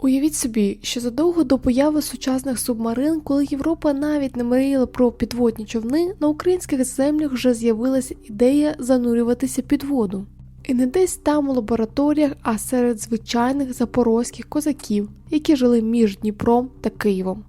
Уявіть собі, що задовго до появи сучасних субмарин, коли Європа навіть не мріяла про підводні човни, на українських землях вже з'явилася ідея занурюватися під воду. І не десь там у лабораторіях, а серед звичайних запорозьких козаків, які жили між Дніпром та Києвом.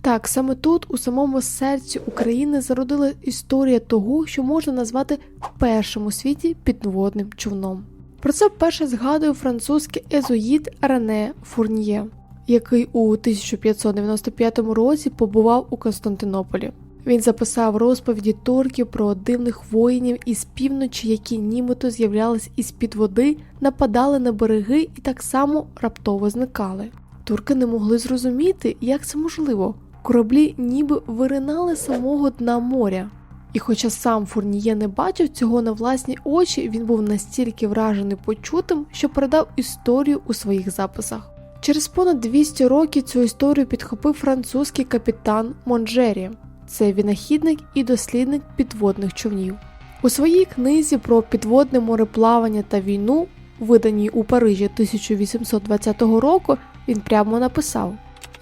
Так, саме тут, у самому серці України, зародила історія того, що можна назвати першим у світі підводним човном. Про це вперше згадує французький езоїд Рене Фурньє, який у 1595 році побував у Константинополі. Він записав розповіді турків про дивних воїнів із півночі, які нібито з'являлись із під води, нападали на береги і так само раптово зникали. Турки не могли зрозуміти, як це можливо. Кораблі ніби виринали самого дна моря. І хоча сам Фурніє не бачив цього на власні очі, він був настільки вражений почутим, що передав історію у своїх записах. Через понад 200 років цю історію підхопив французький капітан Монжері. Це винахідник і дослідник підводних човнів. У своїй книзі про підводне мореплавання та війну, виданій у Парижі 1820 року, він прямо написав: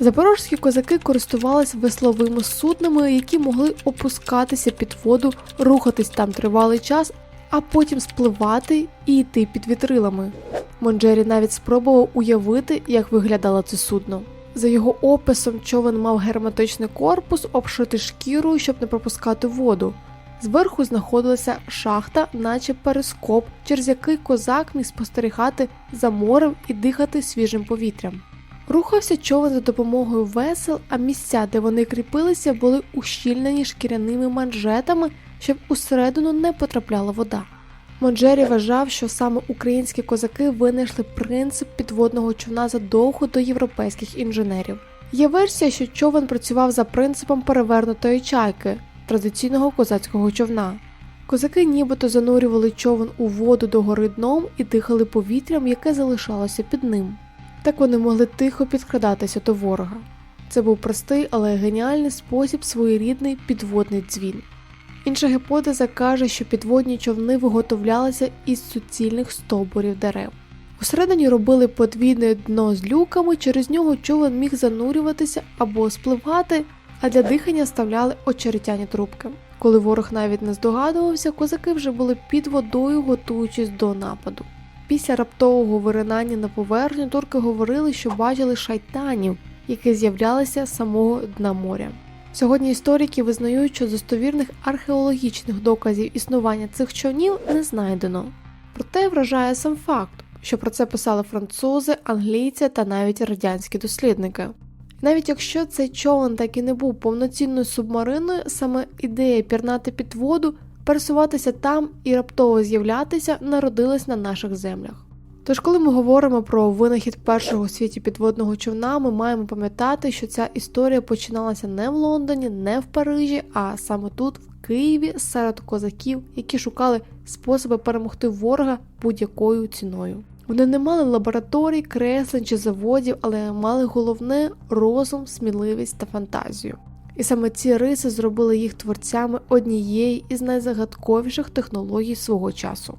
Запорожські козаки користувалися весловими суднами, які могли опускатися під воду, рухатись там тривалий час, а потім спливати і йти під вітрилами. Монджері навіть спробував уявити, як виглядало це судно. За його описом, човен мав герметичний корпус, обшитий шкірою, щоб не пропускати воду. Зверху знаходилася шахта, наче перископ, через який козак міг спостерігати за морем і дихати свіжим повітрям. Рухався човен за допомогою весел, а місця, де вони кріпилися, були ущільнені шкіряними манжетами, щоб усередину не потрапляла вода. Монджері вважав, що саме українські козаки винайшли принцип підводного човна задовго до європейських інженерів. Є версія, що човен працював за принципом перевернутої чайки традиційного козацького човна. Козаки нібито занурювали човен у воду догори дном і дихали повітрям, яке залишалося під ним. Так вони могли тихо підкрадатися до ворога. Це був простий, але геніальний спосіб своєрідний підводний дзвін. Інша гіпотеза каже, що підводні човни виготовлялися із суцільних стовбурів дерев. Усередині робили подвійне дно з люками, через нього човен міг занурюватися або спливати, а для дихання вставляли очеретяні трубки. Коли ворог навіть не здогадувався, козаки вже були під водою, готуючись до нападу. Після раптового виринання на поверхню турки говорили, що бачили шайтанів, які з'являлися з самого дна моря. Сьогодні історики визнають, що достовірних археологічних доказів існування цих човнів не знайдено. Проте вражає сам факт, що про це писали французи, англійці та навіть радянські дослідники. Навіть якщо цей човен так і не був повноцінною субмариною, саме ідея пірнати під воду, пересуватися там і раптово з'являтися народилась на наших землях. Тож, коли ми говоримо про винахід першого у світі підводного човна, ми маємо пам'ятати, що ця історія починалася не в Лондоні, не в Парижі, а саме тут, в Києві, серед козаків, які шукали способи перемогти ворога будь-якою ціною. Вони не мали лабораторій, креслень чи заводів, але мали головне розум, сміливість та фантазію. І саме ці риси зробили їх творцями однієї із найзагадковіших технологій свого часу.